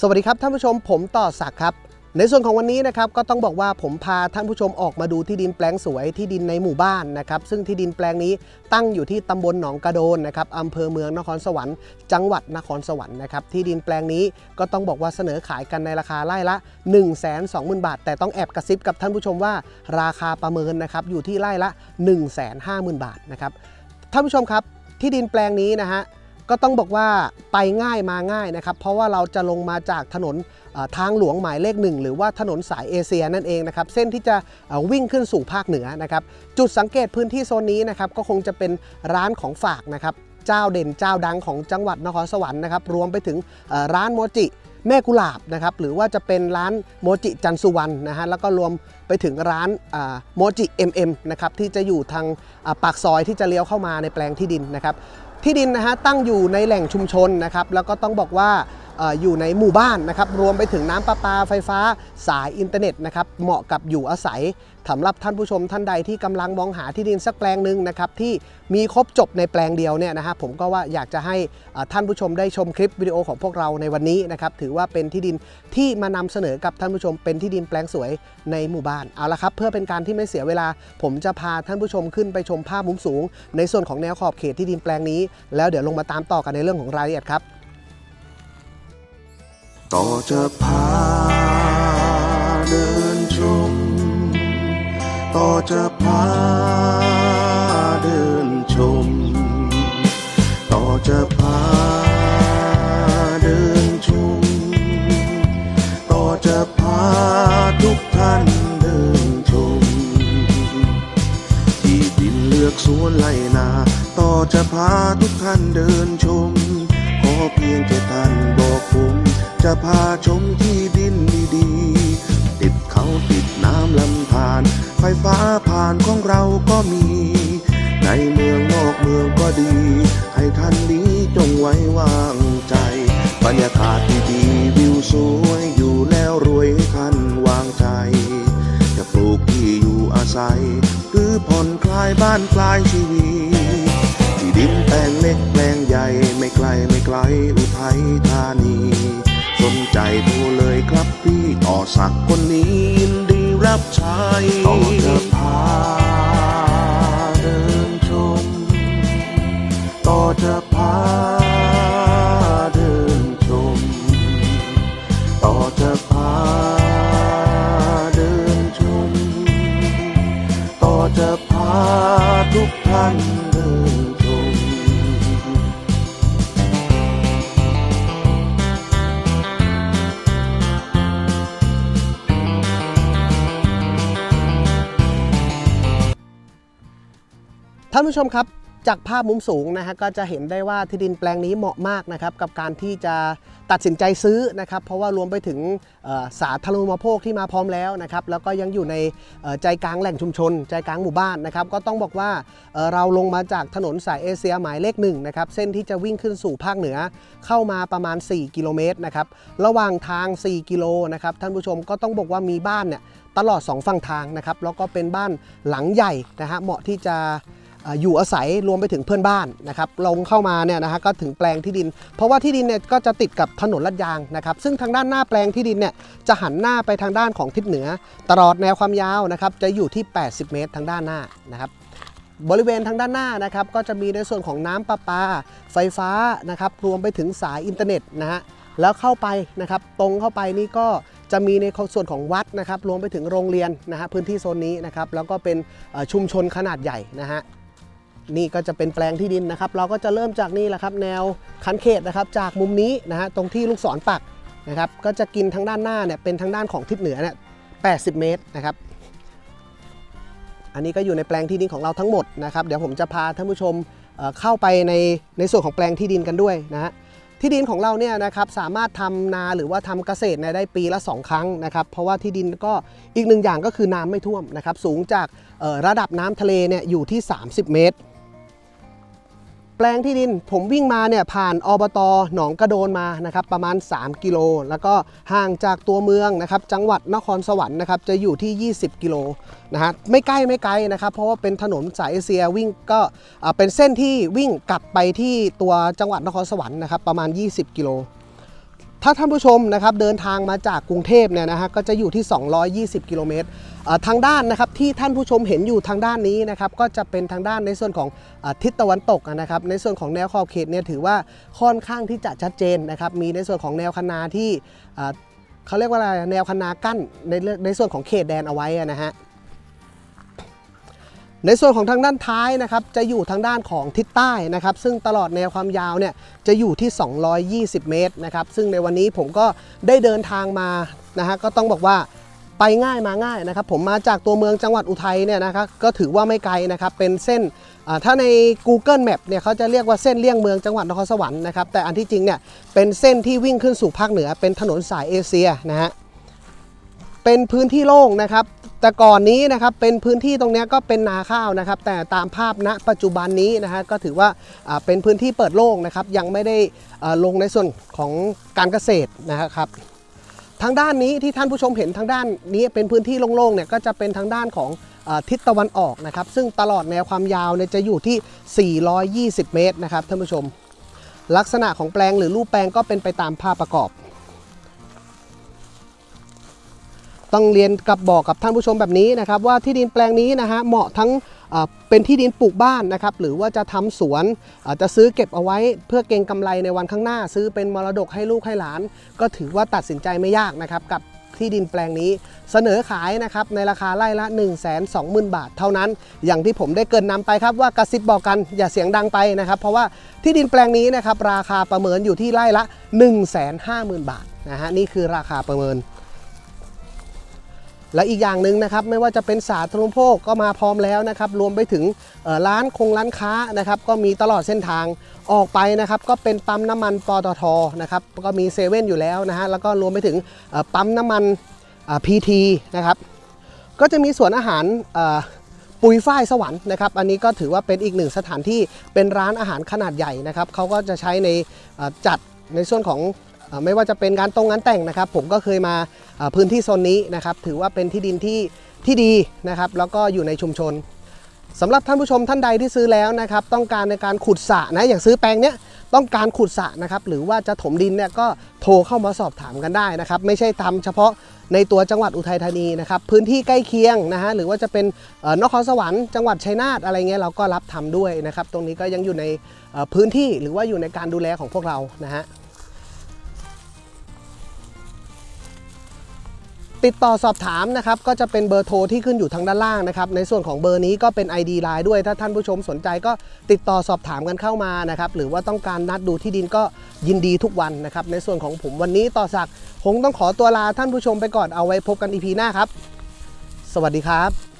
สวัสดีครับท่านผู้ชมผมต่อศักดิ์ครับ ในส่วนของวันนี้นะครับก็ต้องบอกว่าผมพาท่านผู้ชมออกมาดูที่ดินแปลงสวยที่ดินในหมู่บ้านนะครับซึ่งที่ดินแปลงนี้ตั้งอยู่ที่ตำบลหนองกระโดนนะครับอำเภอเมืองนครสวรรค์ จังหวัดนครสวรรค์นะครับที่ดินแปลงนี้ก็ต้องบอกว่าเสนอขายกันในราคาไร่ละ 1 2 0 0 0 0 บาท แต่ต้องแอบกระซิบกับท่านผู้ชมว่าราคาประเมินนะครับอยู่ที่ไร่ละ 1 5 0 0 0 0 บาทนะครับท่านผู้ชมครับที่ดินแปลงนี้นะฮะ ก็ต้องบอกว่าไปง่ายมาง่ายนะครับ เพราะว่าเราจะลงมาจากถนนทางหลวงหมายเลขหนึ่งหรือว่าถนนสายเอเชียนั่นเองนะครับเส้นที่จะวิ่งขึ้นสู่ภาคเหนือนะครับ จุดสังเกตพื้นที่โซนนี้นะครับก็คงจะเป็นร้านของฝากนะครับเจ้าเด่นเจ้าดังของจังหวัดนครสวรรค์นะครับรวมไปถึงร้านโมจิแม่กุหลาบนะครับหรือว่าจะเป็นร้านโมจิจันสุวรรณนะฮะแล้วก็รวมไปถึงร้านโมจิ MM นะครับที่จะอยู่ทางปากซอยที่จะเลี้ยวเข้ามาในแปลงที่ดินนะครับ ที่ดินนะฮะตั้งอยู่ในแหล่งชุมชนนะครับแล้วก็ต้องบอกว่า อยู่ในหมู่บ้านนะครับรวมไปถึงน้ำประปาไฟฟ้าสายอินเทอร์เน็ตนะครับเหมาะกับอยู่อาศัยสำหรับท่านผู้ชมท่านใดที่กำลังมองหาที่ดินสักแปลงหนึ่งนะครับที่มีครบจบในแปลงเดียวเนี่ยนะฮะผมก็ว่าอยากจะให้ท่านผู้ชมได้ชมคลิปวิดีโอของพวกเราในวันนี้นะครับถือว่าเป็นที่ดินที่มานำเสนอกับท่านผู้ชม เป็นที่ดินแปลงสวยในหมู่บ้านเอาละครับ เพื่อเป็นการที่ไม่เสียเวลา ผมจะพาท่านผู้ชมขึ้นไปชมภาพมุมสูง ในส่วนของแนวขอบเขตที่ดินแปลงนี้ แล้วเดี๋ยวลงมาตามต่อกันในเรื่องของรายละเอียดครับ ต่อจะพาเดินชม ต่อจะพาเดินชม ต่อจะพา ฟ้าผ่านของเราก็มี ในเมืองนอกเมืองก็ดี ให้ท่านนี้จงไว้วางใจ บรรยากาศดีๆวิวสวยอยู่แล้วรวยให้ท่านวางใจ จะปลูกที่อยู่อาศัย หรือผ่อนคลายบ้านคลายชีวิตที่ดินแปลงเล็กแปลงใหญ่ไม่ไกลไม่ไกลอุทัยธานี สนใจโทรเลยครับพี่ต่อสักคนนี้ รับใช้ ท่านผู้ชมครับจากภาพมุมสูงนะฮะก็จะเห็นได้ว่าที่ดินแปลงนี้เหมาะมากนะครับกับการที่จะตัดสินใจซื้อนะครับ เพราะว่ารวมไปถึงสาธารณูปโภคที่มาพร้อมแล้วนะครับ แล้วก็ยังอยู่ในใจกลางแหล่งชุมชน ใจกลางหมู่บ้านนะครับ ก็ต้องบอกว่าเอ่อเราลงมาจากถนนสายเอเชียหมายเลขหนึ่งนะครับเส้นที่จะวิ่งขึ้นสู่ภาคเหนือเข้ามาประมาณ 4 กิโลเมตรนะครับระหว่างทาง 4 กิโลนะครับท่านผู้ชมก็ต้องบอกว่ามีบ้านเนี่ยตลอด 2 ฝั่งทางนะครับแล้วก็เป็นบ้านหลังใหญ่นะฮะเหมาะที่จะ อยู่อาศัยรวมไปถึงเพื่อนบ้านนะครับลงเข้ามาเนี่ยนะฮะก็ถึงแปลงที่ดิน เพราะว่าที่ดินเนี่ยก็จะติดกับถนนลาดยางนะครับซึ่งทางด้านหน้าแปลงที่ดินเนี่ยจะหันหน้าไปทางด้านของทิศเหนือ ตลอดแนวความยาวนะครับจะอยู่ที่ 80 เมตรทางด้านหน้านะครับบริเวณทางด้านหน้านะครับก็จะมีในส่วนของน้ำประปา ไฟฟ้านะครับรวมไปถึงสายอินเทอร์เน็ตนะฮะแล้วเข้าไปนะครับตรงเข้าไปนี่ก็จะมีในส่วนของวัดนะครับรวมไปถึงโรงเรียนนะฮะพื้นที่โซนนี้นะครับแล้วก็เป็นชุมชนขนาดใหญ่นะฮะ นี่ก็จะเป็นแปลงที่ดินนะครับ เราก็จะเริ่มจากนี่แหละครับ แนวคันเขตนะครับ จากมุมนี้นะฮะตรงที่ลูกศรปักนะครับ ก็จะกินทางด้านหน้าเนี่ยเป็นทางด้านของทิศเหนือเนี่ย80 เมตรนะครับ อันนี้ก็อยู่ในแปลงที่ดินของเราทั้งหมดนะครับ เดี๋ยวผมจะพาท่านผู้ชมเเข้าไปในในส่วนของแปลงที่ดินกันด้วยนะฮะที่ดินของเราเนี่ยนะครับสามารถทำนาหรือว่าทำเกษตรได้ปีละ 2 ครั้งนะครับเพราะว่าที่ดินก็อีกหนึ่งอย่างก็คือน้ำไม่ท่วมนะครับสูงจากระดับน้ำทะเลเนี่ยอยู่ที่ 30 เมตร แปลงที่ดินผมวิ่งมาเนี่ยผ่านอบตหนองกระโดนมานะครับประมาณ 3 กิโล แล้วก็ห่างจากตัวเมืองนะครับจังหวัดนครสวรรค์นะครับจะอยู่ที่ 20 กิโลนะฮะไม่ใกล้ไม่ไกลนะครับ เพราะว่าเป็นถนนสายเอเชียวิ่งก็เป็นเส้นที่วิ่งกลับไปที่ตัวจังหวัดนครสวรรค์นะครับประมาณ 20 กิโล ถ้าท่านผู้ชมนะครับเดินทางมาจากกรุงเทพเนี่ยนะฮะก็จะอยู่ที่ 220 กิโลเมตรทางด้านนะครับที่ท่านผู้ชมเห็นอยู่ทางด้านนี้นะครับก็จะเป็นทางด้านในส่วนของอทิศตะวันตกนะครับในส่วนของแนวขอบเขตเนี่ยถือว่าค่อนข้างที่จะชัดเจนนะครับมีในส่วนของแนวคันาที่เขาเรียกว่าอะไรแนวคันากั้นในในส่วนของเขตแดนเอาไว้นะฮะ ในส่วนของทางด้านท้ายนะครับจะอยู่ทางด้านของทิศใต้นะครับ ซึ่งตลอดแนวความยาวเนี่ยจะอยู่ที่ 220 เมตรนะครับซึ่งในวันนี้ผมก็ได้เดินทางมานะฮะก็ต้องบอกว่าไปง่ายมาง่ายนะครับ ผมมาจากตัวเมืองจังหวัดอุทัยเนี่ยนะครับก็ถือว่าไม่ไกลนะครับเป็นเส้นถ้าใน Google Map เนี่ยเขาจะเรียกว่าเส้นเลี่ยงเมืองจังหวัดนครสวรรค์นะครับแต่อันที่จริงเนี่ยเป็นเส้นที่วิ่งขึ้นสู่ภาคเหนือ เป็นถนนสายเอเชียนะฮะเป็นพื้นที่โล่งนะครับ แต่ก่อนนี้นะครับเป็นพื้นที่ตรงนี้ก็เป็นนาข้าวนะครับ แต่ตามภาพณปัจจุบันนี้นะฮะก็ถือว่าเป็นพื้นที่เปิดโล่งนะครับ ยังไม่ได้ลงในส่วนของการเกษตรนะครับทางด้านนี้ที่ท่านผู้ชมเห็นทางด้านนี้เป็นพื้นที่โล่งๆเนี่ยก็จะเป็นทางด้านของอทิศตะวันออกนะครับ ซึ่งตลอดแนวความยาวเนี่ยจะอยู่ที่ 420 เมตรนะครับท่านผู้ชม ลักษณะของแปลงหรือรูปแปลงก็เป็นไปตามภาพประกอบ ต้องเรียนกับบอกกับท่านผู้ชมแบบนี้นะครับ ว่าที่ดินแปลงนี้นะฮะเหมาะทั้งเป็นที่ดินปลูกบ้านนะครับหรือว่าจะทำสวนอาจจะซื้อเก็บเอาไว้เพื่อเก็งกำไรในวันข้างหน้า ซื้อเป็นมรดกให้ลูกให้หลาน ก็ถือว่าตัดสินใจไม่ยากนะครับกับที่ดินแปลงนี้เสนอขายนะครับในราคาไร่ละ 1 2 0 0 0 0 บาทเท่านั้น อย่างที่ผมได้เกินนำไปครับว่ากระซิบบอกกันอย่าเสียงดังไปนะครับ เพราะว่าที่ดินแปลงนี้นะครับราคาประเมินอยู่ที่ไร่ละ 1 5 0 0 0 0 บาทนะฮะนี่คือราคาประเมิน และอีกอย่างหนึ่งนะครับไม่ว่าจะเป็นสาธารณูปโภคก็มาพร้อมแล้วนะครับรวมไปถึงร้านคงร้านค้านะครับก็มีตลอดเส้นทางออกไปนะครับก็เป็นปั๊มน้ำมันปตทนะครับก็มีเซเว่นอยู่แล้วนะฮะแล้วก็รวมไปถึงปั๊มน้ำมันพีทีนะครับก็จะมีสวนอาหารปุยฝ้ายสวรรค์นะครับอันนี้ก็ถือว่าเป็นอีกหนึ่งสถานที่เป็นร้านอาหารขนาดใหญ่นะครับเขาก็จะใช้ในจัดในส่วนของ ไม่ว่าจะเป็นงานตรงงานแต่งนะครับ ผมก็เคยมาพื้นที่โซนนี้นะครับ ถือว่าเป็นที่ดินที่ที่ดีนะครับ แล้วก็อยู่ในชุมชนสำหรับท่านผู้ชมท่านใดที่ซื้อแล้วนะครับ ต้องการในการขุดสระนะอย่างซื้อแปลงเนี้ยต้องการขุดสระนะครับ หรือว่าจะถมดินเนี่ยก็โทรเข้ามาสอบถามกันได้นะครับ ไม่ใช่ทำเฉพาะในตัวจังหวัดอุทัยธานีนะครับ พื้นที่ใกล้เคียงนะฮะหรือว่าจะเป็นเอ่อนครสวรรค์จังหวัดชัยนาทอะไรเงี้ยเราก็รับทำด้วยนะครับ ตรงนี้ก็ยังอยู่ในพื้นที่หรือว่าอยู่ในการดูแลของพวกเรานะฮะ ติดต่อสอบถามนะครับก็จะเป็นเบอร์โทรที่ขึ้นอยู่ทางด้านล่างนะครับในส่วนของเบอร์นี้ก็เป็น ID ไลน์ด้วย ถ้าท่านผู้ชมสนใจก็ติดต่อสอบถามกันเข้ามานะครับหรือว่าต้องการนัดดูที่ดินก็ยินดีทุกวันนะครับในส่วนของผมวันนี้ต่อสักคงต้องขอตัวลาท่านผู้ชมไปก่อนเอาไว้พบกัน EP หน้าครับ สวัสดีครับ